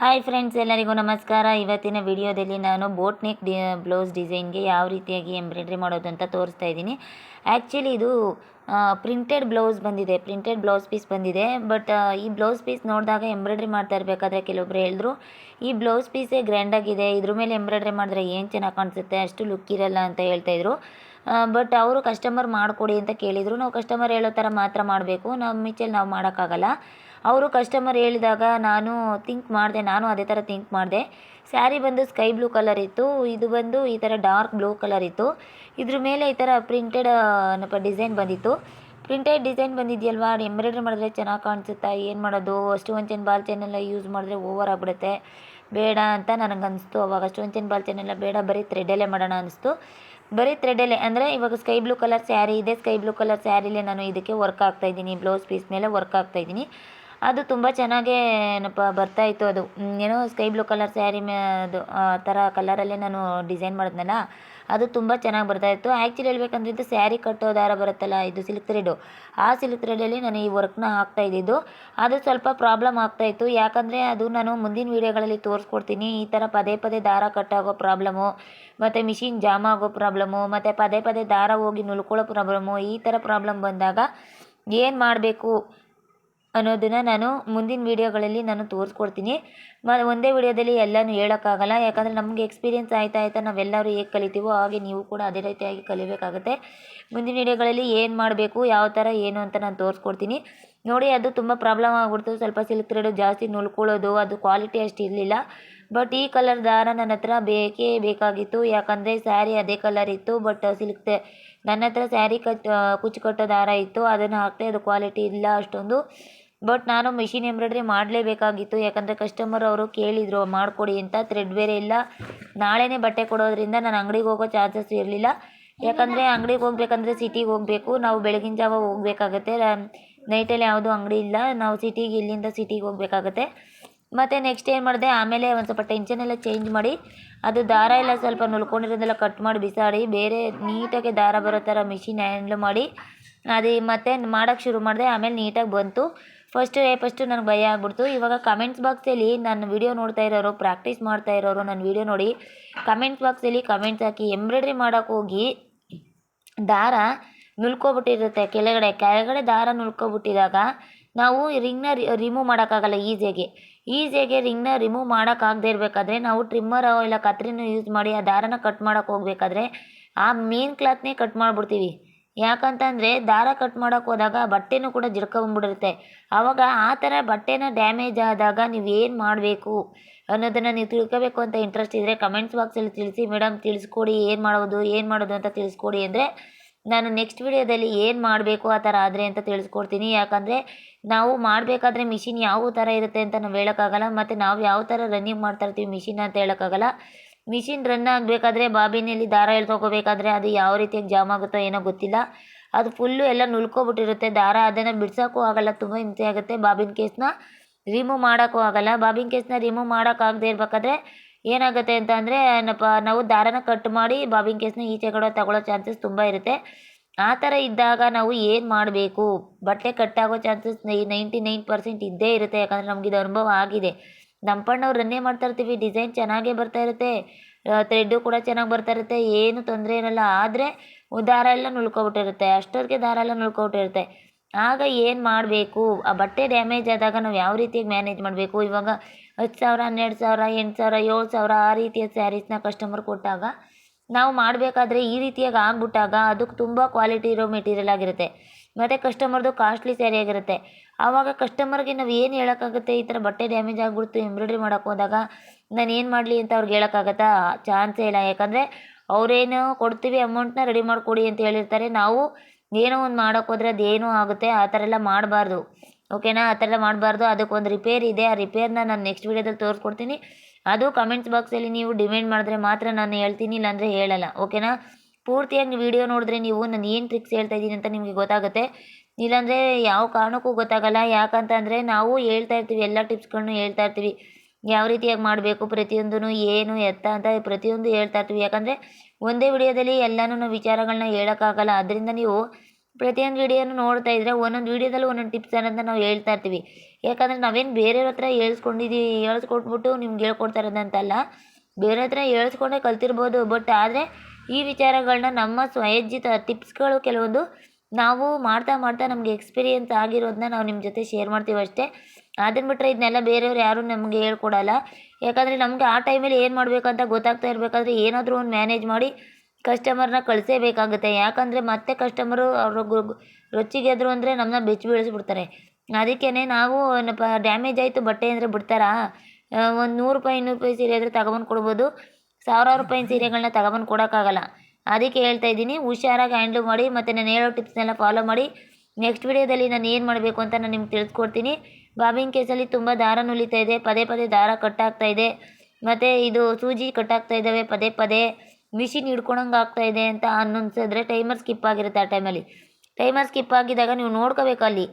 Hi friends ಎಲ್ಲರಿಗೂ ನಮಸ್ಕಾರ. ಇವತ್ತಿನ ವಿಡಿಯೋದಲ್ಲಿ ನಾನು ಬೋಟ್ ನೆಕ್ ಡಿ ಬ್ಲೌಸ್ ಡಿಸೈನ್ಗೆ ಯಾವ ರೀತಿಯಾಗಿ ಎಂಬ್ರಾಯ್ಡ್ರಿ ಮಾಡೋದು ಅಂತ ತೋರಿಸ್ತಾ ಇದ್ದೀನಿ. ಆ್ಯಕ್ಚುಲಿ ಇದು ಪ್ರಿಂಟೆಡ್ ಬ್ಲೌಸ್ ಬಂದಿದೆ. ಪ್ರಿಂಟೆಡ್ ಬ್ಲೌಸ್ ಪೀಸ್ ಬಂದಿದೆ. ಬಟ್ ಈ ಬ್ಲೌಸ್ ಪೀಸ್ ನೋಡಿದಾಗ ಎಂಬ್ರಾಯ್ಡ್ರಿ ಮಾಡ್ತಾ ಇರಬೇಕಾದ್ರೆ ಕೆಲವೊಬ್ರು ಹೇಳಿದ್ರು, ಈ ಬ್ಲೌಸ್ ಪೀಸೇ ಗ್ರ್ಯಾಂಡಾಗಿದೆ ಇದ್ರ ಮೇಲೆ ಎಂಬ್ರಾಯ್ಡ್ರಿ ಮಾಡಿದ್ರೆ ಏನು ಚೆನ್ನಾಗಿ ಕಾಣಿಸುತ್ತೆ? ಅಷ್ಟು ಲುಕ್ ಇರಲ್ಲ ಅಂತ ಹೇಳ್ತಾಯಿದ್ರು ಬಟ್ ಅವರು ಕಸ್ಟಮರ್ ಮಾಡಿಕೊಡಿ ಅಂತ ಕೇಳಿದರು. ನಾವು ಕಸ್ಟಮರ್ ಹೇಳೋ ಥರ ಮಾತ್ರ ಮಾಡಬೇಕು. ನಮ್ಮ ಮಿಚ್ಚಲ್ಲಿ ನಾವು ಮಾಡೋಕ್ಕಾಗಲ್ಲ. ಅವರು ಕಸ್ಟಮರ್ ಹೇಳಿದಾಗ, ನಾನು ಥಿಂಕ್ ಮಾಡಿದೆ, ನಾನು ಅದೇ ಥರ ಥಿಂಕ್ ಮಾಡಿದೆ. ಸ್ಯಾರಿ ಬಂದು ಸ್ಕೈ ಬ್ಲೂ ಕಲರ್ ಇತ್ತು, ಇದು ಬಂದು ಈ ಥರ ಡಾರ್ಕ್ ಬ್ಲೂ ಕಲರ್ ಇತ್ತು. ಇದ್ರ ಮೇಲೆ ಈ ಥರ ಪ್ರಿಂಟೆಡ್ ಡಿಸೈನ್ ಬಂದಿತ್ತು. ಪ್ರಿಂಟೆಡ್ ಡಿಸೈನ್ ಬಂದಿದೆಯಲ್ವಾ? ಎಂಬ್ರಾಯ್ಡ್ರಿ ಮಾಡಿದ್ರೆ ಚೆನ್ನಾಗಿ ಕಾಣಿಸುತ್ತಾ? ಏನು ಮಾಡೋದು? ಅಷ್ಟು ಒಂದು ಬಾಲ್ ಚೆನ್ನೆಲ್ಲ ಯೂಸ್ ಮಾಡಿದ್ರೆ ಓವರ್ ಆಗಿಬಿಡುತ್ತೆ. ಬೇಡ ಅಂತ ನನಗೆ ಅನಿಸ್ತು ಅವಾಗ. ಅಷ್ಟು ಒಂದು ಬಾಲ್ ಚೆನ್ನೆಲ್ಲ ಬೇಡ, ಬರೀ ಥ್ರೆಡಲ್ಲೇ ಮಾಡೋಣ ಅನಿಸ್ತು. ಬರೀ ಥ್ರೆಡಲ್ಲೇ ಅಂದರೆ ಇವಾಗ ಸ್ಕೈ ಬ್ಲೂ ಕಲರ್ ಸ್ಯಾರಿ ಇದೆ. ಸ್ಕೈ ಬ್ಲೂ ಕಲರ್ ಸ್ಯಾರಿಲೇ ನಾನು ಇದಕ್ಕೆ ವರ್ಕ್ ಆಗ್ತಾಯಿದ್ದೀನಿ ಬ್ಲೌಸ್ ಪೀಸ್ ಮೇಲೆ ವರ್ಕ್ ಆಗ್ತಾಯಿದ್ದೀನಿ ಅದು ತುಂಬ ಚೆನ್ನಾಗೇ ಏನಪ್ಪ ಬರ್ತಾಯಿತ್ತು ಅದು. ಏನೋ ಸ್ಕೈ ಬ್ಲೂ ಕಲರ್ ಸ್ಯಾರಿ ಮೇ ಅದು, ಆ ಥರ ಕಲರಲ್ಲೇ ನಾನು ಡಿಸೈನ್ ಮಾಡಿದ್ನಲ್ಲ, ಅದು ತುಂಬ ಚೆನ್ನಾಗಿ ಬರ್ತಾಯಿತ್ತು ಆ್ಯಕ್ಚುಲಿ ಹೇಳ್ಬೇಕಂದ್ರೆ ಇದು ಸ್ಯಾರಿ ಕಟ್ಟೋ ದಾರ ಬರುತ್ತಲ್ಲ, ಇದು ಸಿಲ್ಕ್ ಥ್ರೆಡು ಆ ಸಿಲ್ಕ್ ಥ್ರೆಡಲ್ಲಿ ನಾನು ಈ ವರ್ಕ್ನ ಹಾಕ್ತಾ ಇದ್ದಿದ್ದು. ಅದು ಸ್ವಲ್ಪ ಪ್ರಾಬ್ಲಮ್ ಆಗ್ತಾಯಿತ್ತು ಯಾಕಂದರೆ ಅದು ನಾನು ಮುಂದಿನ ವೀಡಿಯೋಗಳಲ್ಲಿ ತೋರಿಸ್ಕೊಡ್ತೀನಿ. ಈ ಥರ ಪದೇ ಪದೇ ದಾರ ಕಟ್ಟಾಗೋ ಪ್ರಾಬ್ಲಮು ಮತ್ತು ಮಿಷಿನ್ ಜಾಮ್ ಆಗೋ ಪ್ರಾಬ್ಲಮು ಮತ್ತು ಪದೇ ಪದೇ ದಾರ ಹೋಗಿ ನುಲ್ಕೊಳ್ಳೋ ಪ್ರಾಬ್ಲಮು ಈ ಥರ ಪ್ರಾಬ್ಲಮ್ ಬಂದಾಗ ಏನು ಮಾಡಬೇಕು? ಅನ್ನೋದನ್ನು ನಾನು ಮುಂದಿನ ವೀಡಿಯೋಗಳಲ್ಲಿ ನಾನು ತೋರಿಸ್ಕೊಡ್ತೀನಿ. ಮ, ಒಂದೇ ವಿಡಿಯೋದಲ್ಲಿ ಎಲ್ಲನೂ ಹೇಳೋಕ್ಕಾಗಲ್ಲ. ಯಾಕಂದರೆ ನಮಗೆ ಎಕ್ಸ್ಪೀರಿಯೆನ್ಸ್ ಆಯ್ತಾ ಆಯ್ತಾ ನಾವೆಲ್ಲರೂ ಹೇಗೆ ಕಲಿತೀವೋ ಹಾಗೆ ನೀವು ಕೂಡ ಅದೇ ರೀತಿಯಾಗಿ ಕಲಿಬೇಕಾಗುತ್ತೆ. ಮುಂದಿನ ವೀಡಿಯೋಗಳಲ್ಲಿ ಏನು ಮಾಡಬೇಕು, ಯಾವ ಥರ ಏನು ಅಂತ ನಾನು ತೋರಿಸ್ಕೊಡ್ತೀನಿ. ನೋಡಿ, ಅದು ತುಂಬ ಪ್ರಾಬ್ಲಮ್ ಆಗಿಬಿಡ್ತು. ಸ್ವಲ್ಪ ಸಿಲ್ಕ್ ಥ್ರೆಡು ಜಾಸ್ತಿ ನುಲ್ಕೊಳ್ಳೋದು, ಅದು ಕ್ವಾಲಿಟಿ ಅಷ್ಟು ಇರಲಿಲ್ಲ. ಬಟ್ ಈ ಕಲರ್ ದಾರ ನನ್ನ ಹತ್ರ ಬೇಕೇ ಬೇಕಾಗಿತ್ತು. ಯಾಕಂದರೆ ಸ್ಯಾರಿ ಅದೇ ಕಲರ್ ಇತ್ತು ಬಟ್ ಸಿಲ್ಕ್ ನನ್ನ ಹತ್ರ ಸ್ಯಾರಿ ಕಟ್ ಕುಚ್ಚು ಕಟ್ಟೋ ದಾರ ಇತ್ತು. ಅದನ್ನು ಹಾಕ್ತೆ ಅದು ಕ್ವಾಲಿಟಿ ಇಲ್ಲ ಅಷ್ಟೊಂದು. ಬಟ್ ನಾನು ಮಿಷಿನ್ ಎಂಬ್ರಾಯ್ಡ್ರಿ ಮಾಡಲೇಬೇಕಾಗಿತ್ತು. ಯಾಕಂದರೆ ಕಸ್ಟಮರ್ ಅವರು ಕೇಳಿದರು, ಮಾಡಿಕೊಡಿ ಅಂತ ಥ್ರೆಡ್ ಬೇರೆ ಇಲ್ಲ. ನಾಳೆನೇ ಬಟ್ಟೆ ಕೊಡೋದ್ರಿಂದ ನಾನು ಅಂಗಡಿಗೆ ಹೋಗೋ ಚಾನ್ಸಸ್ ಇರಲಿಲ್ಲ. ಯಾಕಂದರೆ ಅಂಗಡಿಗೆ ಹೋಗ್ಬೇಕಂದ್ರೆ ಸಿಟಿಗೆ ಹೋಗಬೇಕು. ನಾವು ಬೆಳಗಿನ ಜಾವ ಹೋಗಬೇಕಾಗತ್ತೆ. ನೈಟಲ್ಲಿ ಯಾವುದೂ ಅಂಗಡಿ ಇಲ್ಲ. ನಾವು ಸಿಟಿಗೆ ಇಲ್ಲಿಂದ ಸಿಟಿಗೆ ಹೋಗಬೇಕಾಗತ್ತೆ. ಮತ್ತು ನೆಕ್ಸ್ಟ್ ಏನು ಮಾಡಿದೆ? ಆಮೇಲೆ ಒಂದು ಸ್ವಲ್ಪ ಟೆನ್ಷನ್ ಎಲ್ಲ ಚೇಂಜ್ ಮಾಡಿ, ಅದು ದಾರ ಎಲ್ಲ ಸ್ವಲ್ಪ ನುಲ್ಕೊಂಡಿರೋದೆಲ್ಲ ಕಟ್ ಮಾಡಿ, ಬಿಸಾಡಿ, ಬೇರೆ ನೀಟಾಗಿ ದಾರ ಬರೋ ಥರ ಮಿಷಿನ್ ಹ್ಯಾಂಡ್ಲ್ ಮಾಡಿ, ಅದು ಮತ್ತೆ ಮಾಡೋಕ್ಕೆ ಶುರು ಮಾಡಿದೆ. ಆಮೇಲೆ ನೀಟಾಗಿ ಬಂತು. ಫಸ್ಟು ಫಸ್ಟು ನನಗೆ ಭಯ ಆಗ್ಬಿಡ್ತು. ಇವಾಗ ಕಮೆಂಟ್ಸ್ ಬಾಕ್ಸಲ್ಲಿ ನನ್ನ ವಿಡಿಯೋ ನೋಡ್ತಾ ಇರೋರು ಪ್ರಾಕ್ಟೀಸ್ ಮಾಡ್ತಾ ಇರೋರು ನನ್ನ ವಿಡಿಯೋ ನೋಡಿ ಕಮೆಂಟ್ಸ್ ಬಾಕ್ಸಲ್ಲಿ ಕಮೆಂಟ್ಸ್ ಹಾಕಿ ಎಂಬ್ರಾಯ್ಡ್ರಿ ಮಾಡೋಕ್ಕೆ ಹೋಗಿ ದಾರ ನುಲ್ಕೊಬಿಟ್ಟಿರುತ್ತೆ ಕೆಳಗಡೆ. ಕೆಳಗಡೆ ದಾರ ನುಲ್ಕೊಬಿಟ್ಟಿದಾಗ ನಾವು ರಿಂಗ್ನ ರಿಮೂವ್ ಮಾಡೋಕ್ಕಾಗಲ್ಲ ಈಸಿಯಾಗಿ. ಈಸಿಯಾಗಿ ರಿಂಗ್ನ ರಿಮೂವ್ ಮಾಡೋಕ್ಕಾಗದೇ ಇರಬೇಕಾದ್ರೆ ನಾವು ಟ್ರಿಮ್ಮರ್ ಇಲ್ಲ ಕತ್ರಿನೂ ಯೂಸ್ ಮಾಡಿ ಆ ದಾರನ ಕಟ್ ಮಾಡೋಕ್ಕೆ ಹೋಗ್ಬೇಕಾದ್ರೆ ಆ ಮೇನ್ ಕ್ಲಾತ್ನೇ ಕಟ್ ಮಾಡಿಬಿಡ್ತೀವಿ. ಯಾಕಂತಂದರೆ ದಾರ ಕಟ್ ಮಾಡೋಕ್ಕೆ ಹೋದಾಗ ಬಟ್ಟೆನೂ ಕೂಡ ಜಿಡ್ಕೊಂಬಿಟ್ಟಿರುತ್ತೆ ಆವಾಗ ಆ ಥರ ಬಟ್ಟೆನ ಡ್ಯಾಮೇಜ್ ಆದಾಗ ನೀವು ಏನು ಮಾಡಬೇಕು ಅನ್ನೋದನ್ನು ನೀವು ತಿಳ್ಕೋಬೇಕು ಅಂತ ಇಂಟ್ರೆಸ್ಟ್ ಇದ್ದರೆ ಕಮೆಂಟ್ಸ್ ಬಾಕ್ಸಲ್ಲಿ ತಿಳಿಸಿ ಮೇಡಮ್ ತಿಳಿಸ್ಕೊಡಿ, ಏನು ಮಾಡೋದು ಏನು ಮಾಡೋದು ಅಂತ ತಿಳಿಸ್ಕೊಡಿ. ಅಂದರೆ ನಾನು ನೆಕ್ಸ್ಟ್ ವಿಡಿಯೋದಲ್ಲಿ ಏನು ಮಾಡಬೇಕು ಆ ಥರ ಆದರೆ ಅಂತ ತಿಳಿಸ್ಕೊಡ್ತೀನಿ. ಯಾಕಂದರೆ ನಾವು ಮಾಡಬೇಕಾದ್ರೆ ಮಿಷಿನ್ ಯಾವ ಥರ ಇರುತ್ತೆ ಅಂತ ನಾವು ಹೇಳೋಕ್ಕಾಗಲ್ಲ, ಮತ್ತು ನಾವು ಯಾವ ಥರ ರನ್ನಿಂಗ್ ಮಾಡ್ತಾ ಇರ್ತೀವಿ ಮಿಷಿನ್ ಅಂತ ಹೇಳೋಕ್ಕಾಗಲ್ಲ. ಮಿಷಿನ್ ರನ್ ಆಗಬೇಕಾದ್ರೆ ಬಾಬಿನಲ್ಲಿ ದಾರ ಎಳ್ಕೊಬೇಕಾದ್ರೆ ಅದು ಯಾವ ರೀತಿಯಾಗಿ ಜಾಮ್ ಆಗುತ್ತೋ ಏನೋ ಗೊತ್ತಿಲ್ಲ. ಅದು ಫುಲ್ಲು ಎಲ್ಲ ನುಲ್ಕೊಬಿಟ್ಟಿರುತ್ತೆ. ದಾರ ಅದನ್ನು ಬಿಡ್ಸೋಕ್ಕೂ ಆಗಲ್ಲ. ತುಂಬ ಹಿಂಸೆ ಆಗುತ್ತೆ ಬಾಬಿನ ಕೇಸ್ನ. ರಿಮೂವ್ ಮಾಡೋಕ್ಕೂ ಆಗಲ್ಲ. ಬಾಬಿನ ಕೇಸ್ನ ರಿಮೂವ್ ಮಾಡೋಕ್ಕಾಗದೇ ಇರಬೇಕಾದ್ರೆ ಏನಾಗುತ್ತೆ ಅಂತ ಅಂದರೆ, ಏನಪ್ಪ, ನಾವು ದಾರನ ಕಟ್ ಮಾಡಿ ಬಾಬಿನ ಕೇಸ್ನ ಈಚೆ ಕಡೆ ತಗೊಳ್ಳೋ ಚಾನ್ಸಸ್ ತುಂಬ ಇರುತ್ತೆ. ಆ ಥರ ಇದ್ದಾಗ ನಾವು ಏನು ಮಾಡಬೇಕು? ಬಟ್ಟೆ ಕಟ್ಟಾಗೋ ಚಾನ್ಸಸ್ ನೈಂಟಿ ನೈನ್ ಪರ್ಸೆಂಟ್ ಇದ್ದೇ ಇರುತ್ತೆ. ಯಾಕಂದರೆ ನಮಗಿದು ಅನುಭವ ಆಗಿದೆ. ನಮ್ಮ ರನ್ನೇ ಮಾಡ್ತಾ ಇರ್ತೀವಿ ಡಿಸೈನ್ ಚೆನ್ನಾಗೇ ಬರ್ತಾ ಇರುತ್ತೆ ಥ್ರೆಡ್ಡು ಕೂಡ ಚೆನ್ನಾಗಿ ಬರ್ತಾ ಇರುತ್ತೆ, ಏನು ತೊಂದರೆ ಇರಲ್ಲ, ಆದರೆ ದಾರ ಎಲ್ಲ ನುಳ್ಕೊಬಿಟ್ಟಿರುತ್ತೆ ಅಷ್ಟೊತ್ತಿಗೆ ದಾರ ಎಲ್ಲ ನುಳ್ಕೊಬಿಟ್ಟಿರುತ್ತೆ. ಆಗ ಏನು ಮಾಡಬೇಕು? ಆ ಬಟ್ಟೆ ಡ್ಯಾಮೇಜ್ ಆದಾಗ ನಾವು ಯಾವ ರೀತಿಯಾಗಿ ಮ್ಯಾನೇಜ್ ಮಾಡಬೇಕು? ಇವಾಗ ಹತ್ತು ಸಾವಿರ, ಹನ್ನೆರಡು ಸಾವಿರ, ಎಂಟು ಸಾವಿರ, ಏಳು ಸಾವಿರ ಆ ರೀತಿಯ ಸ್ಯಾರೀಸ್ನ ಕಸ್ಟಮರ್ ಕೊಟ್ಟಾಗ ನಾವು ಮಾಡಬೇಕಾದ್ರೆ ಈ ರೀತಿಯಾಗಿ ಆಗ್ಬಿಟ್ಟಾಗ ಅದಕ್ಕೆ ತುಂಬ ಕ್ವಾಲಿಟಿ ಇರೋ ಮೆಟೀರಿಯಲ್ ಆಗಿರುತ್ತೆ. ಮತ್ತು ಕಸ್ಟಮರ್ದು ಕಾಸ್ಟ್ಲಿ ಸ್ಯಾರಿ ಆಗಿರುತ್ತೆ. ಆವಾಗ ಕಸ್ಟಮರ್ಗೆ ನಾವು ಏನು ಹೇಳೋಕ್ಕಾಗುತ್ತೆ? ಈ ಥರ ಬಟ್ಟೆ ಡ್ಯಾಮೇಜ್ ಆಗಿಬಿಡ್ತು ಎಂಬ್ರಾಯ್ಡ್ರಿ ಮಾಡೋಕ್ಕೆ ಹೋದಾಗ ನಾನು ಏನು ಮಾಡಲಿ ಅಂತ ಅವ್ರಿಗೆ ಹೇಳೋಕ್ಕಾಗತ್ತಾ? ಚಾನ್ಸೇ ಇಲ್ಲ. ಯಾಕಂದರೆ ಅವರೇನು ಕೊಡ್ತೀವಿ ಅಮೌಂಟ್ನ ರೆಡಿ ಮಾಡಿಕೊಡಿ ಅಂತ ಹೇಳಿರ್ತಾರೆ. ನಾವು ಏನೋ ಒಂದು ಮಾಡೋಕ್ಕೆ ಹೋದರೆ ಅದೇನೋ ಆಗುತ್ತೆ. ಆ ಥರ ಎಲ್ಲ ಮಾಡಬಾರ್ದು. ಓಕೆನಾ ಆ ಥರ ಎಲ್ಲ ಮಾಡಬಾರ್ದು. ಅದಕ್ಕೊಂದು ರಿಪೇರ್ ಇದೆ. ಆ ರಿಪೇರ್ನ ನಾನು ನೆಕ್ಸ್ಟ್ ವೀಡಿಯೋದಲ್ಲಿ ತೋರಿಸ್ಕೊಡ್ತೀನಿ. ಅದು ಕಮೆಂಟ್ಸ್ ಬಾಕ್ಸಲ್ಲಿ ನೀವು ಡಿಮ್ಯಾಂಡ್ ಮಾಡಿದ್ರೆ ಮಾತ್ರ ನಾನು ಹೇಳ್ತೀನಿ, ಇಲ್ಲಾಂದರೆ ಹೇಳಲ್ಲ. ಓಕೆನಾ ಪೂರ್ತಿಯಾಗಿ ವಿಡಿಯೋ ನೋಡಿದ್ರೆ ನೀವು ನಾನು ಏನು ಟ್ರಿಕ್ಸ್ ಹೇಳ್ತಾ ಇದ್ದೀನಿ ಅಂತ ನಿಮಗೆ ಗೊತ್ತಾಗುತ್ತೆ. ಇಲ್ಲಾಂದರೆ ಯಾವ ಕಾರಣಕ್ಕೂ ಗೊತ್ತಾಗಲ್ಲ. ಯಾಕಂತಂದರೆ ನಾವು ಹೇಳ್ತಾ ಇರ್ತೀವಿ, ಎಲ್ಲ ಟಿಪ್ಸ್ಗಳನ್ನು ಹೇಳ್ತಾ ಇರ್ತೀವಿ. ಯಾವ ರೀತಿಯಾಗಿ ಮಾಡಬೇಕು ಪ್ರತಿಯೊಂದೂ ಏನು, ಎತ್ತ ಅಂತ ಪ್ರತಿಯೊಂದು ಹೇಳ್ತಾ ಇರ್ತೀವಿ. ಯಾಕಂದರೆ ಒಂದೇ ವಿಡಿಯೋದಲ್ಲಿ ಎಲ್ಲನೂ ವಿಚಾರಗಳನ್ನ ಹೇಳೋಕ್ಕಾಗಲ್ಲ. ಅದರಿಂದ ನೀವು ಪ್ರತಿಯೊಂದು ವೀಡಿಯೋನು ನೋಡ್ತಾ ಇದ್ದರೆ ಒಂದೊಂದು ವೀಡಿಯೋದಲ್ಲಿ ಒಂದೊಂದು ಟಿಪ್ಸ್ ಅನ್ನೋದನ್ನ ನಾವು ಹೇಳ್ತಾ ಇರ್ತೀವಿ. ಯಾಕಂದರೆ ನಾವೇನು ಬೇರೆಯವ್ರ ಹತ್ರ ಹೇಳ್ಸ್ಕೊಂಡಿದ್ದೀವಿ ಹೇಳ್ಸ್ಕೊಟ್ಬಿಟ್ಟು ನಿಮ್ಗೆ ಹೇಳ್ಕೊಡ್ತಾ ಇರೋದಂತಲ್ಲ. ಬೇರೆ ಹತ್ರ ಹೇಳ್ಸ್ಕೊಂಡೇ ಕಲ್ತಿರ್ಬೋದು. ಬಟ್ ಆದರೆ ಈ ವಿಚಾರಗಳನ್ನ ನಮ್ಮ ಸ್ವಯಜ್ಜಿತ ಟಿಪ್ಸ್ಗಳು ಕೆಲವೊಂದು ನಾವು ಮಾಡ್ತಾ ಮಾಡ್ತಾ ನಮಗೆ ಎಕ್ಸ್ಪೀರಿಯೆನ್ಸ್ ಆಗಿರೋದನ್ನ ನಾವು ನಿಮ್ಮ ಜೊತೆ ಶೇರ್ ಮಾಡ್ತೀವಿ ಅಷ್ಟೇ. ಅದನ್ನು ಬಿಟ್ಟರೆ ಇದನ್ನೆಲ್ಲ ಬೇರೆಯವ್ರು ಯಾರೂ ನಮಗೆ ಹೇಳ್ಕೊಡಲ್ಲ. ಯಾಕಂದರೆ ನಮಗೆ ಆ ಟೈಮಲ್ಲಿ ಏನು ಮಾಡಬೇಕಂತ ಗೊತ್ತಾಗ್ತಾ ಇರಬೇಕಾದ್ರೆ ಏನಾದರೂ ಒಂದು ಮ್ಯಾನೇಜ್ ಮಾಡಿ ಕಸ್ಟಮರ್ನ ಕಳಿಸೇಬೇಕಾಗುತ್ತೆ. ಯಾಕಂದರೆ ಮತ್ತೆ ಕಸ್ಟಮರು ಅವ್ರ ರೊಚ್ಚಿಗೆದ್ರು ಅಂದರೆ ನಮ್ಮನ್ನ ಬೆಚ್ಚಿ ಬೀಳಿಸ್ಬಿಡ್ತಾರೆ. ಅದಕ್ಕೇ ನಾವು ಏನಪ್ಪ ಡ್ಯಾಮೇಜ್ ಆಯಿತು ಬಟ್ಟೆ ಅಂದರೆ ಬಿಡ್ತಾರಾ? ಒಂದು ನೂರು ರೂಪಾಯಿ, ಇನ್ನೂರು ರೂಪಾಯಿ ಸೀರೆ ಆದರೆ ತಗೊಬಂದು ಕೊಡ್ಬೋದು. ಸಾವಿರಾರು ರೂಪಾಯಿ ಸೀರೆಗಳನ್ನ ತಗೊಬಂದು ಕೊಡೋಕ್ಕಾಗಲ್ಲ. ಅದಕ್ಕೆ ಹೇಳ್ತಾ ಇದ್ದೀನಿ, ಹುಷಾರಾಗಿ ಹ್ಯಾಂಡ್ಲ್ ಮಾಡಿ ಮತ್ತು ನಾನು ಹೇಳೋ ಟಿಪ್ಸ್ನೆಲ್ಲ ಫಾಲೋ ಮಾಡಿ. ನೆಕ್ಸ್ಟ್ ವಿಡಿಯೋದಲ್ಲಿ ನಾನು ಏನು ಮಾಡಬೇಕು ಅಂತ ನಾನು ನಿಮ್ಗೆ ತಿಳಿಸ್ಕೊಡ್ತೀನಿ. ಬಾಬಿನ್ ಕೇಸಲ್ಲಿ ತುಂಬ ದಾರ ನುಲಿತಾ ಇದೆ, ಪದೇ ಪದೇ ದಾರ ಕಟ್ಟಾಗ್ತಾ ಇದೆ. ಮತ್ತು ಇದು ಸೂಜಿ ಕಟ್ಟಾಗ್ತಾ ಇದ್ದಾವೆ, ಪದೇ ಪದೇ. ಮಿಷಿನ್ ಹಿಡ್ಕೊಳಂಗೆ ಆಗ್ತಾ ಇದೆ ಅಂತ ಅನ್ನಿಸಿದ್ರೆ ಟೈಮರ್ ಸ್ಕಿಪ್ ಆಗಿರುತ್ತೆ ಆ ಟೈಮಲ್ಲಿ. ಟೈಮರ್ ಸ್ಕಿಪ್ ಆಗಿದ್ದಾಗ ನೀವು ನೋಡ್ಕೋಬೇಕು ಅಲ್ಲಿ.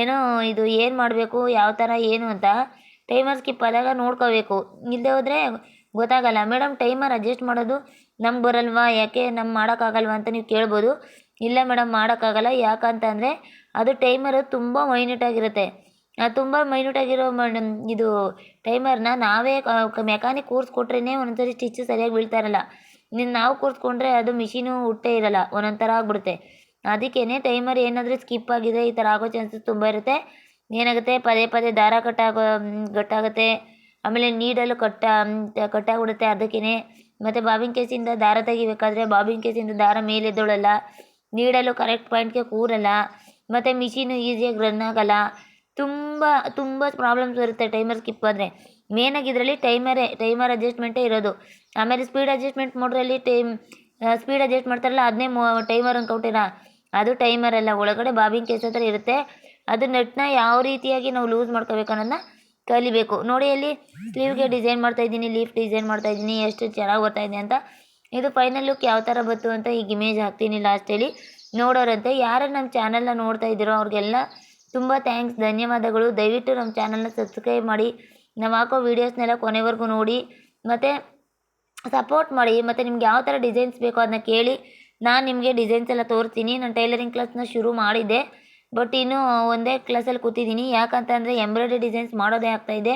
ಏನೋ ಇದು ಏನು ಮಾಡಬೇಕು, ಯಾವ ಥರ ಏನು ಅಂತ. ಟೈಮರ್ ಸ್ಕಿಪ್ ಆದಾಗ ನೋಡ್ಕೋಬೇಕು. ಇಲ್ಲದೆ ಹೋದರೆ ಗೊತ್ತಾಗಲ್ಲ. ಮೇಡಮ್, ಟೈಮರ್ ಅಡ್ಜಸ್ಟ್ ಮಾಡೋದು ನಮ್ಗೆ ಬರಲ್ವಾ? ಯಾಕೆ ನಮ್ಮ ಮಾಡೋಕ್ಕಾಗಲ್ವಾ ಅಂತ ನೀವು ಕೇಳ್ಬೋದು. ಇಲ್ಲ ಮೇಡಮ್, ಮಾಡೋಕ್ಕಾಗಲ್ಲ. ಯಾಕಂತಂದರೆ ಅದು ಟೈಮರು ತುಂಬ ಮೈನ್ಯೂಟಾಗಿರುತ್ತೆ ತುಂಬ ಮೈನ್ಯೂಟಾಗಿರೋ ಇದು ಟೈಮರ್ನ ನಾವೇ ಮೆಕ್ಯಾನಿಕ್ ಕೂರಿಸ್ಕೊಟ್ರೇ ಒಂದೊಂದ್ಸರಿ ಸ್ಟಿಚ್ ಸರಿಯಾಗಿ ಬೀಳ್ತಾ ಇರಲ್ಲ. ನೀನು ನಾವು ಕೂರಿಸ್ಕೊಂಡ್ರೆ ಅದು ಮಿಷಿನು ಹುಟ್ಟೇ ಇರಲ್ಲ. ಒಂದೊಂದು ಥರ ಆಗ್ಬಿಡುತ್ತೆ. ಅದಕ್ಕೇ ಟೈಮರ್ ಏನಾದರೂ ಸ್ಕಿಪ್ ಆಗಿದೆ, ಈ ಥರ ಆಗೋ ಚಾನ್ಸಸ್ ತುಂಬ ಇರುತ್ತೆ. ಏನಾಗುತ್ತೆ? ಪದೇ ಪದೇ ದಾರ ಕಟ್ಟಾಗೋ ಕಟ್ಟಾಗುತ್ತೆ ಆಮೇಲೆ ನೀಡಲು ಕಟ್ಟ ಕಟ್ಟಾಗ್ಬಿಡುತ್ತೆ ಅದಕ್ಕೇ ಮತ್ತು ಬಾಬಿನ್ ಕೇಸಿಂದ ದಾರ ತೆಗಿಬೇಕಾದ್ರೆ ಬಾಬಿನ್ ಕೇಸಿಂದ ದಾರ ಮೇಲೆ ಎದ್ದೊಳಲ್ಲ ನೀಡಲು ಕರೆಕ್ಟ್ ಪಾಯಿಂಟ್ಗೆ ಕೂರಲ್ಲ. ಮತ್ತು ಮಿಷಿನು ಈಸಿಯಾಗಿ ರನ್ ಆಗಲ್ಲ. ತುಂಬ ತುಂಬ ಪ್ರಾಬ್ಲಮ್ಸ್ ಬರುತ್ತೆ ಟೈಮರ್ ಸ್ಕಿಪ್ ಆದರೆ. ಮೇನಾಗಿ ಇದರಲ್ಲಿ ಟೈಮರೇ ಟೈಮರ್ ಅಡ್ಜಸ್ಟ್ಮೆಂಟೇ ಇರೋದು. ಆಮೇಲೆ ಸ್ಪೀಡ್ ಅಡ್ಜಸ್ಟ್ಮೆಂಟ್ ಮೋಡ್ರಲ್ಲಿ ಟೈಮ್ ಸ್ಪೀಡ್ ಅಡ್ಜಸ್ಟ್ ಮಾಡ್ತಾರಲ್ಲ ಅದನ್ನೇ ಮೋ ಟೈಮರ್ ಅಂದ್ಕೊಟ್ಟಿರ ಅದು ಟೈಮರ್ ಅಲ್ಲ. ಒಳಗಡೆ ಬಾಬಿನ್ ಕೇಸ್ ಹತ್ರ ಇರುತ್ತೆ. ಅದು ನೆಟ್ನ ಯಾವ ರೀತಿಯಾಗಿ ನಾವು ಲೂಸ್ ಮಾಡ್ಕೋಬೇಕು ಅನ್ನೋದನ್ನ ಕಲಿಬೇಕು. ನೋಡಿ ಅಲ್ಲಿ ಸ್ಲೀವ್ಗೆ ಡಿಸೈನ್ ಮಾಡ್ತಾ ಇದ್ದೀನಿ, ಲೀಫ್ ಡಿಸೈನ್ ಮಾಡ್ತಾ ಇದ್ದೀನಿ, ಎಷ್ಟು ಚೆನ್ನಾಗಿ ಬರ್ತಾ ಇದೆ ಅಂತ. ಇದು ಫೈನಲ್ ಲುಕ್ ಯಾವ ಥರ ಬಂತು ಅಂತ ಈಗ ಇಮೇಜ್ ಹಾಕ್ತೀನಿ ಲಾಸ್ಟಲ್ಲಿ ನೋಡೋರಂತೆ, ಯಾರು ನಮ್ಮ ಚಾನಲ್ನ ನೋಡ್ತಾ ಇದ್ದೀರೋ ಅವ್ರಿಗೆಲ್ಲ ತುಂಬ ಥ್ಯಾಂಕ್ಸ್ ಧನ್ಯವಾದಗಳು. ದಯವಿಟ್ಟು ನಮ್ಮ ಚಾನಲ್ನ ಸಬ್ಸ್ಕ್ರೈಬ್ ಮಾಡಿ, ನಾವು ಹಾಕೋ ವೀಡಿಯೋಸ್ನೆಲ್ಲ ಕೊನೆವರೆಗೂ ನೋಡಿ. ಮತ್ತು ಸಪೋರ್ಟ್ ಮಾಡಿ, ಮತ್ತು ನಿಮ್ಗೆ ಯಾವ ಥರ ಡಿಸೈನ್ಸ್ ಬೇಕೋ ಅದನ್ನ ಕೇಳಿ. ನಾನು ನಿಮಗೆ ಡಿಸೈನ್ಸ್ ಎಲ್ಲ ತೋರಿಸ್ತೀನಿ. ನಾನು ಟೈಲರಿಂಗ್ ಕ್ಲಾಸ್ನ ಶುರು ಮಾಡಿದ್ದೆ. ಬಟ್ ಇನ್ನೂ ಒಂದೇ ಕ್ಲಾಸಲ್ಲಿ ಕೂತಿದ್ದೀನಿ. ಯಾಕಂತಂದರೆ ಎಂಬ್ರಾಯ್ಡ್ರಿ ಡಿಸೈನ್ಸ್ ಮಾಡೋದೇ ಆಗ್ತಾಯಿದೆ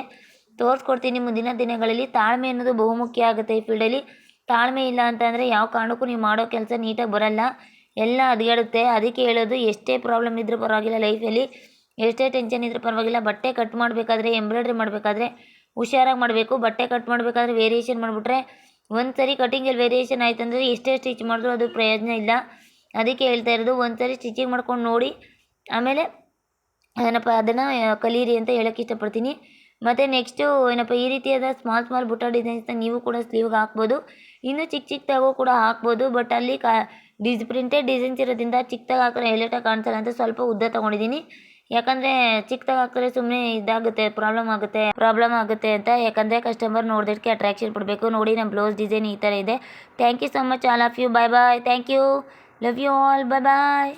ತೋರಿಸ್ಕೊಡ್ತೀನಿ ಮುಂದಿನ ದಿನಗಳಲ್ಲಿ. ತಾಳ್ಮೆ ಅನ್ನೋದು ಬಹುಮುಖ್ಯ ಆಗುತ್ತೆ ಈ ಫೀಲ್ಡಲ್ಲಿ ತಾಳ್ಮೆ ಇಲ್ಲ ಅಂತಂದರೆ ಯಾವ ಕಾರಣಕ್ಕೂ ನೀವು ಮಾಡೋ ಕೆಲಸ ನೀಟಾಗಿ ಬರಲ್ಲ. ಎಲ್ಲ ಹದಗೆಡುತ್ತೆ ಅದಕ್ಕೆ ಹೇಳೋದು ಎಷ್ಟೇ ಪ್ರಾಬ್ಲಮ್ ಇದ್ದರೂ ಪರವಾಗಿಲ್ಲ ಲೈಫಲ್ಲಿ ಎಷ್ಟೇ ಟೆನ್ಷನ್ ಇದ್ದರೂ ಪರವಾಗಿಲ್ಲ. ಬಟ್ಟೆ ಕಟ್ ಮಾಡಬೇಕಾದ್ರೆ ಎಂಬ್ರಾಯ್ಡ್ರಿ ಮಾಡಬೇಕಾದ್ರೆ ಹುಷಾರಾಗಿ ಮಾಡಬೇಕು. ಬಟ್ಟೆ ಕಟ್ ಮಾಡಬೇಕಾದ್ರೆ ವೇರಿಯೇಷನ್ ಮಾಡಿಬಿಟ್ರೆ ಒಂದು ಸರಿ ಕಟಿಂಗಲ್ಲಿ ವೇರಿಯೇಷನ್ ಆಯ್ತಂದರೆ ಎಷ್ಟೇ ಸ್ಟಿಚ್ ಮಾಡಿದ್ರೂ ಅದು ಪ್ರಯೋಜನ ಇಲ್ಲ. ಅದಕ್ಕೆ ಹೇಳ್ತಾ ಇರೋದು ಒಂದು ಸರಿ ಸ್ಟಿಚಿಂಗ್ ಮಾಡ್ಕೊಂಡು ನೋಡಿ. ಆಮೇಲೆ, ಏನಪ್ಪ ಅದನ್ನು ಕಲೀರಿ ಅಂತ ಹೇಳೋಕ್ಕೆ ಇಷ್ಟಪಡ್ತೀನಿ. ಮತ್ತು ನೆಕ್ಸ್ಟು, ಏನಪ್ಪ, ಈ ರೀತಿಯಾದ ಸ್ಮಾಲ್ ಸ್ಮಾಲ್ ಬುಟ್ಟ ಡಿಸೈನ್ಸ್ನ ನೀವು ಕೂಡ ಸ್ಲೀವ್ಗೆ ಹಾಕ್ಬೋದು. ಇನ್ನೂ ಚಿಕ್ಕ ಚಿಕ್ಕದಾಗೂ ಕೂಡ ಹಾಕ್ಬೋದು ಬಟ್ ಅಲ್ಲಿ ಕಾ ಡಿಸ್ ಪ್ರಿಂಟೆಡ್ ಡಿಸೈನ್ಸ್ ಇರೋದ್ರಿಂದ ಚಿಕ್ಕದಾಗಿ ಹಾಕಿದ್ರೆ ಹೈಲೈಟಾಗಿ ಕಾಣಿಸಲ್ಲ ಅಂತ ಸ್ವಲ್ಪ ಉದ್ದ ತೊಗೊಂಡಿದ್ದೀನಿ. ಯಾಕಂದರೆ ಚಿಕ್ಕದಾಗಿ ಹಾಕಿದ್ರೆ ಸುಮ್ಮನೆ ಇದಾಗುತ್ತೆ ಪ್ರಾಬ್ಲಮ್ ಆಗುತ್ತೆ ಪ್ರಾಬ್ಲಮ್ ಆಗುತ್ತೆ ಅಂತ. ಯಾಕಂದರೆ ಕಸ್ಟಮರ್ ನೋಡಿದಕ್ಕೆ ಅಟ್ರಾಕ್ಷನ್ ಕೊಡಬೇಕು ನೋಡಿ ನಮ್ಮ ಬ್ಲೌಸ್ ಡಿಸೈನ್ ಈ ಥರ ಇದೆ. Thank you so much all of you bye bye thank you love you all bye bye